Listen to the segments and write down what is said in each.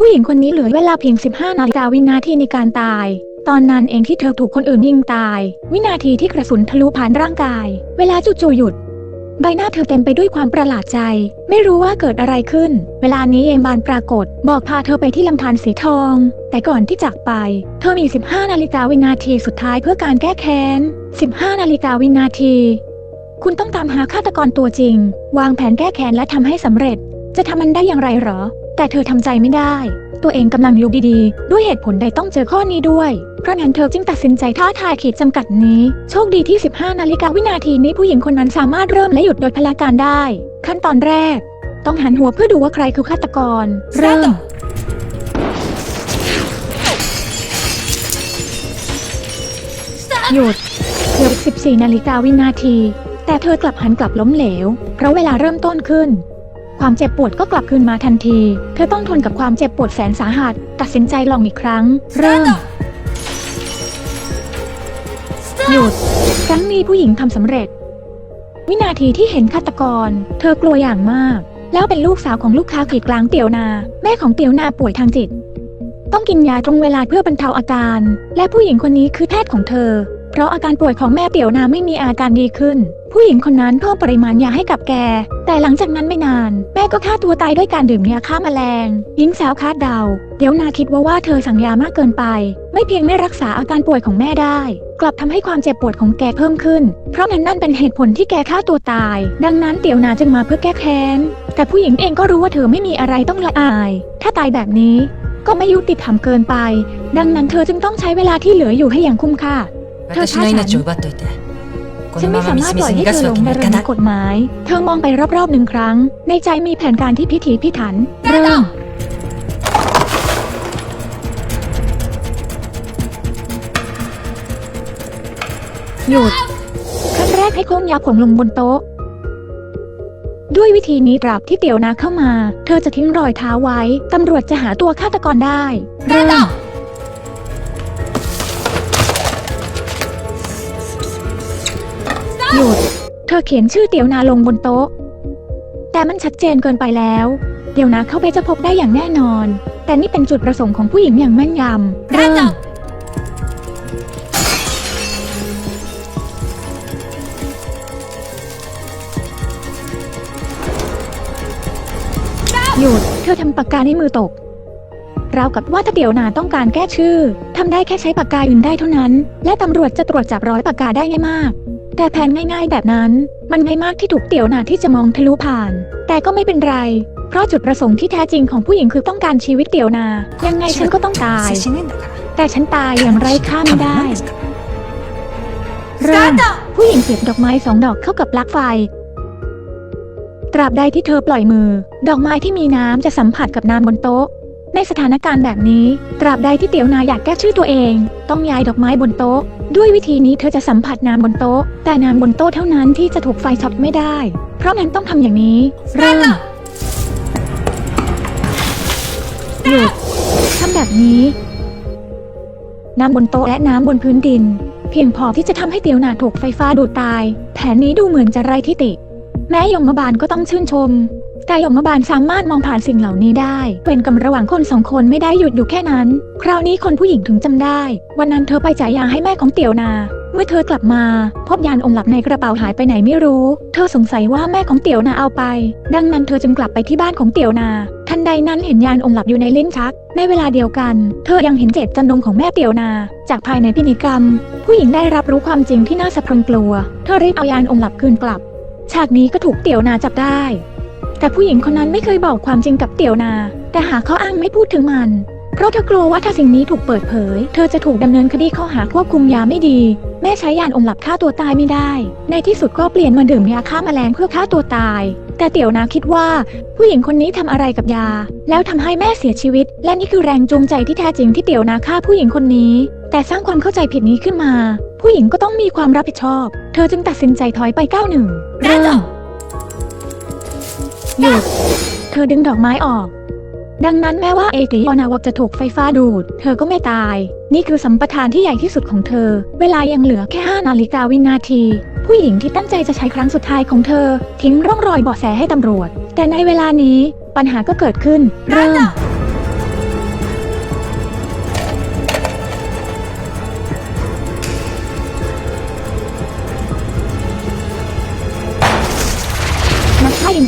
ผู้หญิงคนนี้เหลือเวลาเพียง 15 นาฬิกาวินาทีในการตาย ตอนนั้นเองที่เธอถูกคนอื่นยิงตาย วินาทีที่กระสุนทะลุผ่านร่างกาย เวลาจู่ๆหยุด ใบหน้าเธอเต็มไปด้วยความประหลาดใจ ไม่รู้ว่าเกิดอะไรขึ้น เวลานี้เองบานปรากฏ บอกพาเธอไปที่ลำธารสีทอง แต่ก่อนที่จากไป เธอมี 15 นาฬิกาวินาทีสุดท้ายเพื่อการแก้แค้น 15 นาฬิกาวินาที คุณต้องตามหาฆาตกรตัวจริง วางแผนแก้แค้นและทำให้สำเร็จ จะทำมันได้อย่างไรหรอ แต่เธอทำใจไม่ได้ ตัวเองกำลังอยู่ดีๆ ด้วยเหตุผลใดต้องเจอข้อนี้ด้วย เพราะนั้นเธอจึงตัดสินใจท้าทายขีดจำกัดนี้ โชคดีที่ 15 นาฬิกาวินาทีนี้ผู้หญิงคนนั้นสามารถเริ่มและหยุดโดยพลาการได้ ขั้นตอนแรก ต้องหันหัวเพื่อดูว่าใครคือฆาตกร เริ่มหยุดเหลืออีก14 นาฬิกาวินาที แต่เธอกลับหันกลับล้มเหลว เพราะเวลาเริ่มต้นขึ้น ความเจ็บปวดก็กลับคืนมาทันที เธอต้องทนกับความเจ็บปวดแสนสาหัส ตัดสินใจลองอีกครั้ง เริ่ม หยุด ครั้งนี้ผู้หญิงทำสำเร็จ วินาทีที่เห็นฆาตกร เธอกลัวอย่างมาก แล้วเป็นลูกสาวของลูกค้ากรีดกลางเตียวนา แม่ของเตียวนาป่วยทางจิต ต้องกินยาตรงเวลาเพื่อบรรเทาอาการ และผู้หญิงคนนี้คือแพทย์ของเธอ เพราะอาการป่วยของแม่เตี่ยวนาไม่มีอาการดีขึ้น ผู้หญิงคนนั้นเพิ่มปริมาณยาให้กับแก แต่หลังจากนั้นไม่นาน แม่ก็ฆ่าตัวตายด้วยการดื่มยาฆ่าแมลง หญิงสาวคาดเดา เดี๋ยวนาคิดว่าว่าเธอสั่งยามากเกินไป ไม่เพียงไม่รักษาอาการป่วยของแม่ได้ กลับทำให้ความเจ็บปวดของแกเพิ่มขึ้น เพราะนั้นนั่นเป็นเหตุผลที่แกฆ่าตัวตาย ดังนั้นเตี่ยวนาจึงมาเพื่อแก้แค้น แต่ผู้หญิงเองก็รู้ว่าเธอไม่มีอะไรต้องละอาย ถ้าตายแบบนี้ก็ไม่ยุติธรรมเกินไป ดังนั้นเธอจึงต้องใช้เวลาที่เหลืออยู่ให้อย่างคุ้มค่า 私の命を奪っといてこ ฉัน の ไม่ まま สา み มาร す ถ み ปล่อย す ให้ 逃が เธ す อหล わ ง けに ใน はい ระ か เบี ない บกฎหมาย เธอมองไปรอบๆหนึ่งครั้ง ในใจมีแผนการที่พิถีพิถัน เริ่ม หยุด ขั้นแรกให้โค้งยาผงลงบนโต๊ะ ด้วยวิธีนี้ตราบที่เตี่ยวนาเข้ามา เธอจะทิ้งรอยเท้าไว้ ตำรวจจะหาตัวฆาตกรได้ เริ่ม เธอเขียนชื่อเตียวนาลงบนโต๊ะ แต่มันชัดเจนเกินไปแล้ว เดี๋ยวนาเข้าไปจะพบได้อย่างแน่นอน แต่นี่เป็นจุดประสงค์ของผู้หญิงอย่างแม่นยำเริ่มหยุด เธอทำปากกาในมือตก ราวกับว่าถ้าเดี๋ยวนาต้องการแก้ชื่อ ทำได้แค่ใช้ปากกาอื่นได้เท่านั้น และตำรวจจะตรวจจับร้อยปากกาได้ง่ายมาก แต่แผนง่ายๆ แบบนั้น มันง่ายมากที่ถูกเตี่ยวหนาที่จะมองทะลุผ่าน แต่ก็ไม่เป็นไร เพราะจุดประสงค์ที่แท้จริงของผู้หญิงคือต้องการชีวิตเตี่ยวนา ยังไงฉันก็ต้องตาย แต่ฉันตายอย่างไร้ค่าไม่ได้เริ่มผู้หญิงเก็บดอกไม้สองดอกเข้ากับปลั๊กไฟ ตราบใดที่เธอปล่อยมือ ดอกไม้ที่มีน้ำจะสัมผัสกับน้ำบนโต๊ะ ในสถานการณ์แบบนี้ ตราบใดที่เตี๋ยวนาอยากแก้ชื่อตัวเอง ต้องย้ายดอกไม้บนโต๊ะ ด้วยวิธีนี้เธอจะสัมผัสน้ำบนโต๊ะ แต่น้ำบนโต๊ะเท่านั้นที่จะถูกไฟช็อตไม่ได้ เพราะงั้นต้องทำอย่างนี้ เริ่มหยุดทำแบบนี้ น้ำบนโต๊ะและน้ำบนพื้นดิน เพียงพอที่จะทำให้เตียวนาถูกไฟฟ้าดูดตาย แผนนี้ดูเหมือนจะไร้ทิฏฐิแม้ยมบาลก็ต้องชื่นชม แต่ยมบาลสามารถมองผ่านสิ่งเหล่านี้ได้เป็นกำระหว่างคนสองคนไม่ได้หยุดอยู่แค่นั้น คราวนี้คนผู้หญิงถึงจำได้ วันนั้นเธอไปจ่ายยาให้แม่ของเตียวนา เมื่อเธอกลับมา พบยานองค์หลักในกระเป๋าหายไปไหนไม่รู้ เธอสงสัยว่าแม่ของเตียวนาเอาไป ดังนั้นเธอจึงกลับไปที่บ้านของเตียวนา ทันใดนั้นเห็นยานองค์หลักอยู่ในลิ้นชัก ในเวลาเดียวกัน เธอยังเห็นเจตจำนงของแม่เตียวนา จากภายในพินิกรรม ผู้หญิงได้รับรู้ความจริงที่น่าสะพรึงกลัว เธอรีบเอายานองค์หลักคืนกลับ ฉากนี้ก็ถูกเตียวนาจับได้ แต่ผู้หญิงคนนั้นไม่เคยบอกความจริงกับเตียวนา แต่หาข้ออ้างไม่พูดถึงมัน เพราะเธอกลัวว่าถ้าสิ่งนี้ถูกเปิดเผย เธอจะถูกดำเนินคดีข้อหาควบคุมยาไม่ดี แม่ใช้ยานอมหลับฆ่าตัวตายไม่ได้ ในที่สุดก็เปลี่ยนมาดื่มยาฆ่าแมลงเพื่อฆ่าตัวตาย แต่เตี่ยวนาคิดว่า ผู้หญิงคนนี้ทำอะไรกับยา แล้วทำให้แม่เสียชีวิต และนี่คือแรงจูงใจที่แท้จริงที่เตี่ยวนาฆ่าผู้หญิงคนนี้ แต่สร้างความเข้าใจผิดนี้ขึ้นมา ผู้หญิงก็ต้องมีความรับผิดชอบ เธอจึงตัดสินใจถอยไปก้าวหนึ่งเริ่ม หยุด เธอดึงดอกไม้ออก ดังนั้นแม้ว่าเอติออนาวกจะถูกไฟฟ้าดูด เธอก็ไม่ตาย นี่คือสัมปทานที่ใหญ่ที่สุดของเธอ เวลายังเหลือแค่ 5 นาฬิกาวินาที ผู้หญิงที่ตั้งใจจะใช้ครั้งสุดท้ายของเธอ ทิ้งร่องรอยเบาะแสให้ตำรวจ แต่ในเวลานี้ปัญหาก็เกิดขึ้น เริ่ม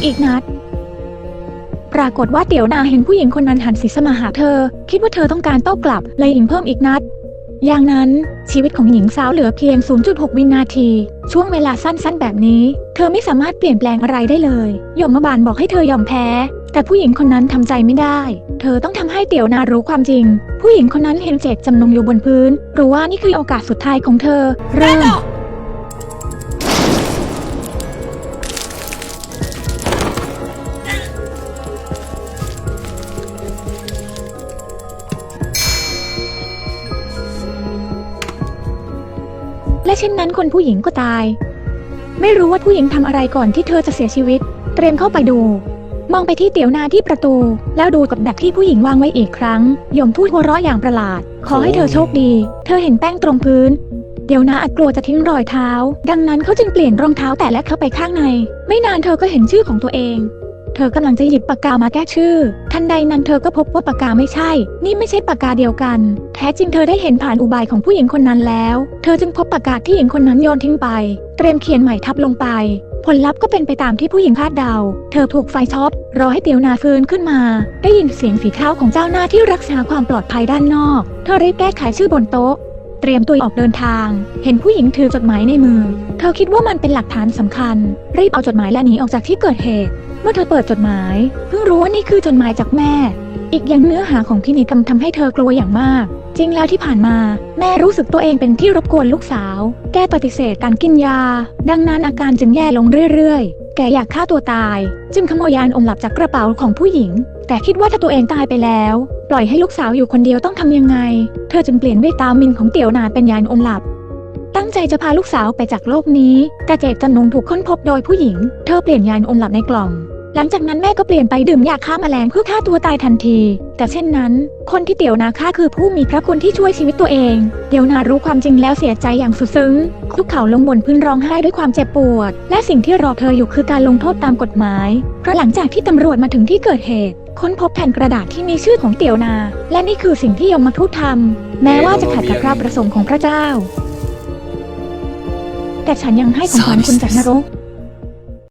อีกนาทปรากฏว่าเตี๋ยวนาเห็นผู้หญิงคนนั้นหันศีรษะมาหาเธอ คิดว่าเธอต้องการโต้กลับเลยยิงเพิ่มอีกนัด อย่างนั้นชีวิตของหญิงสาวเหลือเพียง 0.6 วินาที ช่วงเวลาสั้นๆ แบบนี้ เธอไม่สามารถเปลี่ยนแปลงอะไรได้เลยยมบาลบอกให้เธอยอมแพ้ แต่ผู้หญิงคนนั้นทำใจไม่ได้ เธอต้องทำให้เตี๋ยวนารู้ความจริง ผู้หญิงคนนั้นเห็นเจตจำนงอยู่บนพื้น รู้ว่านี่คือโอกาสสุดท้ายของเธอ เริ่ม เช่นนั้นคนผู้หญิงก็ตาย ไม่รู้ว่าผู้หญิงทำอะไรก่อนที่เธอจะเสียชีวิต เตรียมเข้าไปดู มองไปที่เตี๋ยวนาที่ประตู แล้วดูกับดักที่ผู้หญิงวางไว้อีกครั้งยมพูดหัวเราะอย่างประหลาด ขอให้เธอโชคดี เธอเห็นแป้งตรงพื้น เดี๋ยวนาอาจกลัวจะทิ้งรอยเท้า ดังนั้นเขาจึงเปลี่ยนรองเท้าแตะและเข้าไปข้างใน ไม่นานเธอก็เห็นชื่อของตัวเอง ธอกำลังจะหยิบปากกามาแก้ชื่อ ทันใดนั้นเธอก็พบว่าปากกาไม่ใช่ นี่ไม่ใช่ปากกาเดียวกัน แท้จริงเธอได้เห็นผ่านอุบายของผู้หญิงคนนั้นแล้ว เธอจึงพบปากกาที่หญิงคนนั้นโยนทิ้งไป เตรียมเขียนใหม่ทับลงไป ผลลัพธ์ก็เป็นไปตามที่ผู้หญิงคาดเดา เธอถูกไฟช็อตรอให้เตียวนาฟื้นขึ้นมา ได้ยินเสียงฝีเท้าของเจ้าหน้าที่รักษาความปลอดภัยด้านนอก เธอรีบแก้ไขชื่อบนโต๊ะเตรียมตัวออกเดินทาง เห็นผู้หญิงถือจดหมายในมือ เธอคิดว่ามันเป็นหลักฐานสำคัญ รีบเอาจดหมายและหนีออกจากที่เกิดเหตุ เมื่อเธอเปิดจดหมาย เพิ่งรู้ว่านี่คือจดหมายจากแม่ อีกอย่างเนื้อหาของพินิกรรมทำให้เธอกลัวอย่างมาก จริงแล้วที่ผ่านมาแม่รู้สึกตัวเองเป็นที่รบกวนลูกสาว แกปฏิเสธการกินยา ดังนั้นอาการจึงแย่ลงเรื่อยๆ แกอยากฆ่าตัวตาย จึงขโมยยานอมหลับจากกระเป๋าของผู้หญิง แต่คิดว่าถ้าตัวเองตายไปแล้ว ปล่อยให้ลูกสาวอยู่คนเดียวต้องทำยังไง เธอจึงเปลี่ยนเวตามินของเตียวนาเป็นยานอมหลับตั้งใจจะพาลูกสาวไปจากโลกนี้ แต่เจตจำนงถูกค้นพบโดยผู้หญิง เธอเปลี่ยนยานอมหลับในกล่อง หลังจากนั้นแม่ก็เปลี่ยนไปดื่มยาฆ่าแมลงเพื่อฆ่าตัวตายทันที แต่เช่นนั้น คนที่เตี๋ยวนาฆ่าคือผู้มีพระคุณที่ช่วยชีวิตตัวเอง เดี๋ยวนารู้ความจริงแล้วเสียใจอย่างสุดซึ้งคุกเข่าลงบนพื้นร้องไห้ด้วยความเจ็บปวด และสิ่งที่รอเธออยู่คือการลงโทษตามกฎหมาย เพราะหลังจากที่ตำรวจมาถึงที่เกิดเหตุ ค้นพบแผ่นกระดาษที่มีชื่อของเตี๋ยวนา และนี่คือสิ่งที่ยมมาทูตทำแม้ว่าจะขัดกับพระประสงค์ของพระเจ้า แต่ฉันยังให้ของขวัญคุณจากนรก